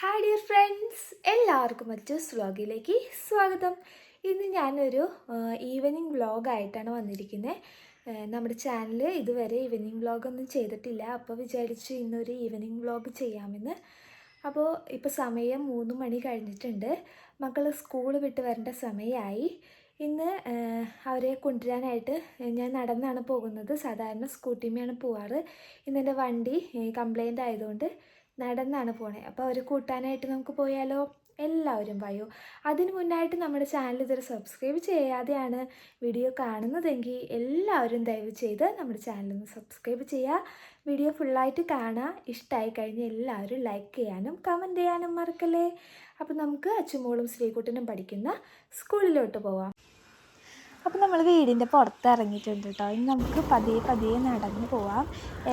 Hi dear friends എല്ലാവർക്കും മറ്റൊരു വ്ളോഗിലേക്ക് സ്വാഗതം. ഇന്ന് ഞാനൊരു ഈവനിങ് വ്ളോഗായിട്ടാണ് വന്നിരിക്കുന്നത് നമ്മുടെ ചാനൽ ഇതുവരെ ഈവനിങ് വ്ളോഗൊന്നും ചെയ്തിട്ടില്ല. അപ്പോൾ വിചാരിച്ചു ഇന്നൊരു ഈവനിങ് വ്ലോഗ് ചെയ്യാമെന്ന്. അപ്പോൾ ഇപ്പോൾ സമയം മൂന്ന് മണി കഴിഞ്ഞിട്ടുണ്ട്. മക്കൾ സ്കൂൾ വിട്ട് വരേണ്ട സമയമായി ഇന്ന് അവരെ കൊണ്ടുവരാനായിട്ട് ഞാൻ നടന്നാണ് പോകുന്നത്. സാധാരണ സ്കൂട്ടിമേയാണ് പോവാറ്. ഇന്നെന്റെ വണ്ടി കംപ്ലൈന്റ് ആയതുകൊണ്ട് നടന്നാണ് പോണേ. അപ്പോൾ അവർ കൂട്ടാനായിട്ട് നമുക്ക് പോയാലോ? എല്ലാവരും പറയൂ അതിന് മുന്നായിട്ട് നമ്മുടെ ചാനൽ ഇതുവരെ സബ്സ്ക്രൈബ് ചെയ്യാതെയാണ് വീഡിയോ കാണുന്നതെങ്കിൽ എല്ലാവരും ദയവ് ചെയ്ത് നമ്മുടെ ചാനൽ ഒന്ന് സബ്സ്ക്രൈബ് ചെയ്യുക. വീഡിയോ ഫുള്ളായിട്ട് കാണുക. ഇഷ്ടമായി കഴിഞ്ഞ് എല്ലാവരും ലൈക്ക് ചെയ്യാനും കമന്റ് ചെയ്യാനും മറക്കല്ലേ. അപ്പോൾ നമുക്ക് അച്ചുമോളും ശ്രീകുട്ടനും പഠിക്കുന്ന സ്കൂളിലോട്ട് പോവാം. അപ്പോൾ നമ്മൾ വീടിന്റെ പുറത്ത് ഇറങ്ങിയിട്ടുണ്ട് കേട്ടോ ഇനി നമുക്ക് പതിയെ പതിയെ നടന്നു പോവാം.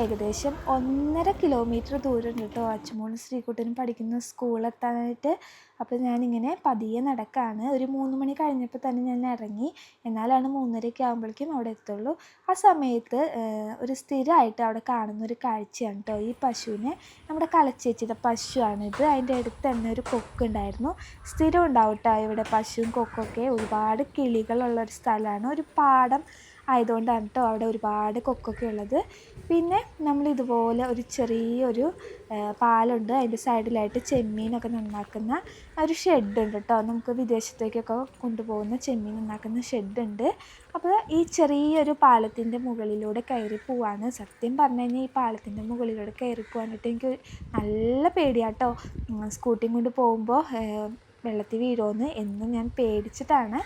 ഏകദേശം ഒന്നര കിലോമീറ്റർ ദൂരം ഉണ്ട് കേട്ടോ അച്ചുമോളും ശ്രീകുട്ടനും പഠിക്കുന്ന സ്കൂളെത്താനായിട്ട് അപ്പോൾ ഞാനിങ്ങനെ പതിയെ നടക്കാണ്. ഒരു മൂന്ന് മണി കഴിഞ്ഞപ്പോൾ തന്നെ ഞാൻ ഇറങ്ങി. എന്നാലാണ് മൂന്നരയൊക്കെ ആകുമ്പോഴേക്കും അവിടെ എത്തുള്ളൂ. ആ സമയത്ത് ഒരു സ്ഥിരമായിട്ട് അവിടെ കാണുന്ന ഒരു കാഴ്ചയാണ് കേട്ടോ ഈ പശുവിനെ നമ്മുടെ കളച്ചേച്ചിയുടെ പശുവാണിത് അതിന്റെ അടുത്ത് തന്നെ ഒരു കൊക്കുണ്ടായിരുന്നു സ്ഥിരം ഉണ്ടാവും കേട്ടോ ഇവിടെ പശുവും കൊക്കൊക്കെ ഒരുപാട് കിളികളുള്ള ഒരു സ്ഥലമാണ്. ഒരു പാടം ആയതുകൊണ്ടാണ് കേട്ടോ അവിടെ ഒരുപാട് കൊക്കൊക്കെ ഉള്ളത്. പിന്നെ നമ്മൾ ഇതുപോലെ ഒരു ചെറിയൊരു പാലുണ്ട്. അതിന്റെ സൈഡിലായിട്ട് ചെമ്മീനൊക്കെ നന്നാക്കുന്ന ഒരു ഷെഡ് ഉണ്ട് കേട്ടോ നമുക്ക് വിദേശത്തേക്കൊക്കെ കൊണ്ടുപോകുന്ന ചെമ്മീൻ നന്നാക്കുന്ന ഷെഡ് ഉണ്ട് അപ്പോൾ ഈ ചെറിയൊരു പാലത്തിന്റെ മുകളിലൂടെ കയറി പോവാണ്. സത്യം പറഞ്ഞു കഴിഞ്ഞാൽ ഈ പാലത്തിന്റെ മുകളിലൂടെ കയറി പോകാനായിട്ട് എനിക്ക് നല്ല പേടിയാട്ടോ സ്കൂട്ടിയും കൊണ്ട് പോകുമ്പോൾ വെള്ളത്തിൽ വീഴുമെന്ന് എന്നും ഞാൻ പേടിച്ചിട്ടാണ്.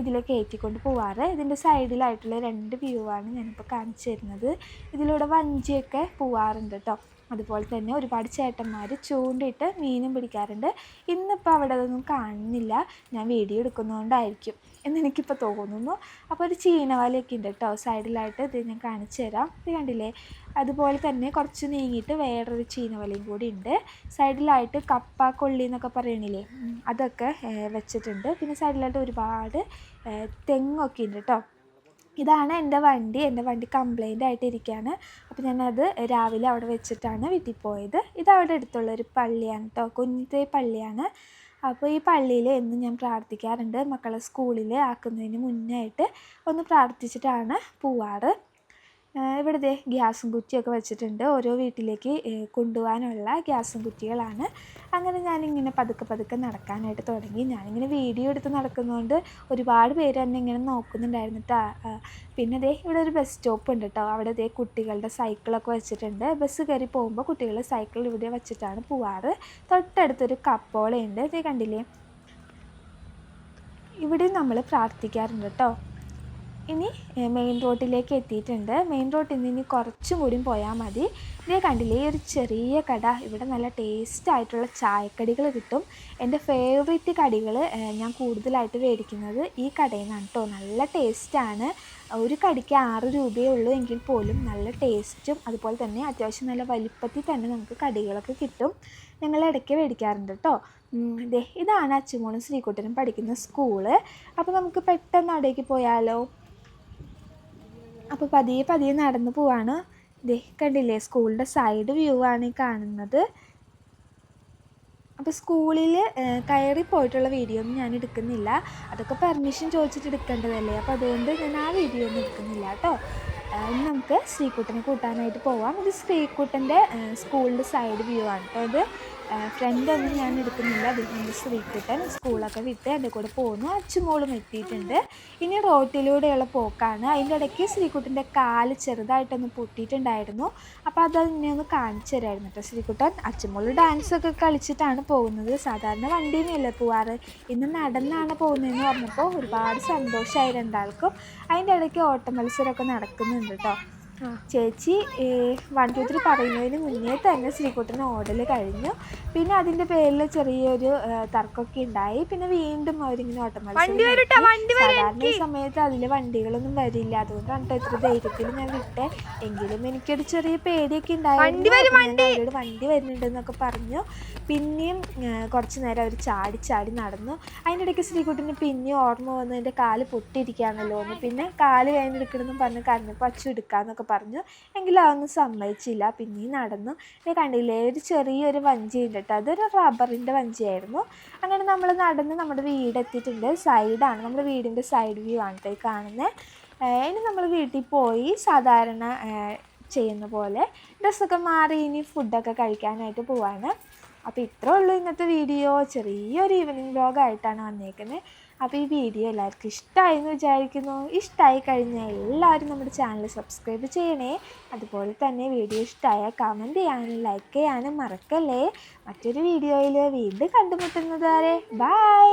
ഇതിൽ കയറ്റിക്കൊണ്ട് പോവാറ്. ഇതിന്റെ സൈഡിലായിട്ടുള്ള രണ്ട് വ്യൂ ആണ് ഞാനിപ്പോൾ കാണിച്ചു തരുന്നത്. ഇതിലൂടെ വഞ്ചിയൊക്കെ പോവാറുണ്ട് കേട്ടോ അതുപോലെ തന്നെ ഒരുപാട് ചേട്ടന്മാർ ചൂണ്ടിട്ട് മീനും പിടിക്കാറുണ്ട്. ഇന്നിപ്പോൾ അവിടെ അതൊന്നും കാണുന്നില്ല. ഞാൻ വീഡിയോ എടുക്കുന്നതുകൊണ്ടായിരിക്കും എന്നെനിക്കിപ്പോൾ തോന്നുന്നു. അപ്പോൾ ഒരു ചീനവലയൊക്കെ ഉണ്ട് കേട്ടോ സൈഡിലായിട്ട് ഇത് ഞാൻ കാണിച്ചു തരാം. ഇത് കണ്ടില്ലേ? അതുപോലെ തന്നെ കുറച്ച് നീങ്ങിയിട്ട് വേറൊരു ചീനവലയും കൂടി ഉണ്ട്. സൈഡിലായിട്ട് കപ്പ കൊള്ളി എന്നൊക്കെ പറയണില്ലേ? അതൊക്കെ വെച്ചിട്ടുണ്ട്. പിന്നെ സൈഡിലായിട്ട് ഒരുപാട് തെങ്ങൊക്കെ ഉണ്ട് കേട്ടോ ഇതാണ് എന്റെ വണ്ടി. എന്റെ വണ്ടി കംപ്ലൈന്റ് ആയിട്ടിരിക്കുകയാണ് അപ്പോൾ ഞാനത് രാവിലെ അവിടെ വെച്ചിട്ടാണ് വീട്ടിൽ പോയത്. ഇത് അവിടെ അടുത്തുള്ള ഒരു പള്ളിയാണ് കേട്ടോ കുഞ്ഞിത്തെ പള്ളിയാണ്. അപ്പോൾ ഈ പള്ളിയിൽ എന്നും ഞാൻ പ്രാർത്ഥിക്കാറുണ്ട്. മക്കളെ സ്കൂളിൽ ആക്കുന്നതിന് മുന്നേ ആയിട്ട് ഒന്ന് പ്രാർത്ഥിച്ചിട്ടാണ് പോവാറ്. ഇവിടെ ദേ ഗ്യാസും കുറ്റിയൊക്കെ വെച്ചിട്ടുണ്ട്. ഓരോ വീട്ടിലേക്ക് കൊണ്ടുപോകാനുള്ള ഗ്യാസും കുറ്റികളാണ്. അങ്ങനെ ഞാനിങ്ങനെ പതുക്കെ പതുക്കെ നടക്കാനായിട്ട് തുടങ്ങി. ഞാനിങ്ങനെ വീഡിയോ എടുത്ത് നടക്കുന്നതുകൊണ്ട് ഒരുപാട് പേര് എന്നെ ഇങ്ങനെ നോക്കുന്നുണ്ടായിരുന്നു കേട്ടോ പിന്നെ ദേ ഇവിടെ ഒരു ബസ് സ്റ്റോപ്പ് ഉണ്ട് കേട്ടോ അവിടെ ദേ കുട്ടികളുടെ സൈക്കിളൊക്കെ വെച്ചിട്ടുണ്ട്. ബസ് കയറി പോകുമ്പോൾ കുട്ടികൾ സൈക്കിൾ ഇവിടെ വെച്ചിട്ടാണ് പോവാറ്. തൊട്ടടുത്തൊരു കപ്പോളയുണ്ട്. ദേ കണ്ടില്ലേ? ഇവിടെ നമ്മൾ പ്രാർത്ഥിക്കാറുണ്ട് കേട്ടോ ഇനി മെയിൻ റോഡിലേക്ക് എത്തിയിട്ടുണ്ട്. മെയിൻ റോഡിൽ നിന്ന് ഇനി കുറച്ചും കൂടി പോയാൽ മതി. ഇതേ കണ്ടില്ലേ ഈ ഒരു ചെറിയ കട. ഇവിടെ നല്ല ടേസ്റ്റ് ആയിട്ടുള്ള ചായക്കടികൾ കിട്ടും. എന്റെ ഫേവറേറ്റ് കടികൾ ഞാൻ കൂടുതലായിട്ട് മേടിക്കുന്നത് ഈ കടയിൽ നിന്നാണ് കേട്ടോ നല്ല ടേസ്റ്റാണ് ഒരു കടിക്ക് ആറ് രൂപയേ ഉള്ളൂ എങ്കിൽ പോലും നല്ല ടേസ്റ്റും അതുപോലെ തന്നെ അത്യാവശ്യം നല്ല വലിപ്പത്തിൽ തന്നെ നമുക്ക് കടികളൊക്കെ കിട്ടും. ഞങ്ങൾ ഇടയ്ക്ക് മേടിക്കാറുണ്ട് കേട്ടോ ഇതാണ് അച്ചുമോളും ശ്രീകുട്ടനും പഠിക്കുന്ന സ്കൂൾ അപ്പോൾ നമുക്ക് പെട്ടെന്ന് അവിടേക്ക് പോയാലോ? അപ്പോൾ പതിയെ പതിയെ നടന്നു പോവാണ്. ദേ കണ്ടില്ലേ സ്കൂളിന്റെ സൈഡ് വ്യൂ ആണ് ഈ കാണുന്നത്. അപ്പോൾ സ്കൂളിൽ കയറി പോയിട്ടുള്ള വീഡിയോ ഒന്നും ഞാൻ എടുക്കുന്നില്ല. അതൊക്കെ പെർമിഷൻ ചോദിച്ചിട്ട് എടുക്കേണ്ടതല്ലേ? അപ്പോൾ അതുകൊണ്ട് ഞാൻ ആ വീഡിയോ ഒന്നും എടുക്കുന്നില്ല കേട്ടോ. നമുക്ക് ശ്രീക്കുട്ടനെ കൂട്ടാനായിട്ട് പോവാം. ഇത് ശ്രീക്കുട്ടന്റെ സ്കൂളിന്റെ സൈഡ് വ്യൂ ആണ്. കേട്ടോ ഫ്രണ്ട് ഒന്നും ഞാൻ എടുക്കുന്നില്ല. ബിസിനസ് വിട്ടിട്ട് സ്കൂളൊക്കെ വിട്ട് എന്റെ കൂടെ പോകുന്നു അച്ചുമോളും എത്തിയിട്ടുണ്ട്. ഇനി റോട്ടിലൂടെയുള്ള പോക്കാണ്. അതിന്റെ ഇടയ്ക്ക് ശ്രീകുട്ടന്റെ കാൽ ചെറുതായിട്ടൊന്ന് പൊട്ടിയിട്ടുണ്ടായിരുന്നു. അപ്പോൾ അത് എന്നെ ഒന്ന് കാണിച്ചു തരായിരുന്നു കേട്ടോ ശ്രീകുട്ടൻ. അച്ചുമോൾ ഡാൻസൊക്കെ കളിച്ചിട്ടാണ് പോകുന്നത്. സാധാരണ വണ്ടിയുമല്ലേ പോവാറ്. ഇന്ന് നടന്നാണ് പോകുന്നതെന്ന് പറഞ്ഞപ്പോൾ ഒരുപാട് സന്തോഷമായി രണ്ടാൾക്കും. അതിന്റെ ഇടയ്ക്ക് ഓട്ട മത്സരമൊക്കെ നടക്കുന്നുണ്ട് കേട്ടോ ചേച്ചി വൺ ടു ത്രീ പറയുന്നതിന് മുന്നേ തന്നെ ശ്രീകുട്ടന് ഓടൽ കഴിഞ്ഞു. പിന്നെ അതിന്റെ പേരിൽ ചെറിയൊരു തർക്കമൊക്കെ ഉണ്ടായി. പിന്നെ വീണ്ടും അവരിങ്ങനെ ഓട്ടം മത്സരം നടത്തി. സാധാരണ ഈ സമയത്ത് അതിൽ വണ്ടികളൊന്നും വരില്ല. അതുകൊണ്ടാണ് ഇത്ര ധൈര്യത്തിൽ ഞാൻ വിട്ടെ. എങ്കിലും എനിക്കൊരു ചെറിയ പേടിയൊക്കെ ഉണ്ടായിരുന്നു. അവരോട് വണ്ടി വരുന്നുണ്ടെന്നൊക്കെ പറഞ്ഞു. പിന്നെയും കുറച്ചു നേരം അവർ ചാടി ചാടി നടന്നു. അതിനിടയ്ക്ക് ശ്രീകുട്ടിന് പിന്നെയും ഓർമ്മ വന്നു എന്റെ കാൽ പൊട്ടിയിരിക്കുകയാണല്ലോ എന്ന്. പിന്നെ കാൽ വേദനെടുക്കണമെന്നും പറഞ്ഞ് കരഞ്ഞപ്പോൾ അച്ചു എടുക്കാന്നൊക്കെ പറഞ്ഞു. എങ്കിലും അതൊന്നും സമ്മതിച്ചില്ല. പിന്നെയും നടന്നു. പിന്നെ കണ്ടില്ലേ ഒരു ചെറിയൊരു വഞ്ചി ഉണ്ട് കേട്ടോ. അതൊരു റബ്ബറിന്റെ വഞ്ചിയായിരുന്നു. അങ്ങനെ നമ്മൾ നടന്ന് നമ്മുടെ വീടെത്തിയിട്ടുണ്ട് സൈഡാണ്. നമ്മുടെ വീടിന്റെ സൈഡ് വ്യൂ ആണ് കാണുന്നത് ഇനി നമ്മൾ വീട്ടിൽ പോയി സാധാരണ ചെയ്യുന്ന പോലെ. ഡ്രസ്സൊക്കെ മാറി ഇനി ഫുഡൊക്കെ കഴിക്കാനായിട്ട് പോവാണ്. അപ്പോൾ ഇത്രേ ഉള്ളൂ ഇന്നത്തെ വീഡിയോ. ചെറിയൊരു ഈവനിങ് വ്ലോഗായിട്ടാണ് വന്നേക്കുന്നത് അപ്പോൾ ഈ വീഡിയോ എല്ലാവർക്കും ഇഷ്ടമായി എന്ന് വിചാരിക്കുന്നു. ഇഷ്ടമായി കഴിഞ്ഞാൽ എല്ലാവരും നമ്മുടെ ചാനൽ സബ്സ്ക്രൈബ് ചെയ്യണേ. അതുപോലെ തന്നെ വീഡിയോ ഇഷ്ടമായാൽ കമന്റ് ചെയ്യാനും ലൈക്ക് ചെയ്യാനും മറക്കല്ലേ. മറ്റൊരു വീഡിയോയിൽ വീണ്ടും കണ്ടുമുട്ടുന്നത് വരെ ബൈ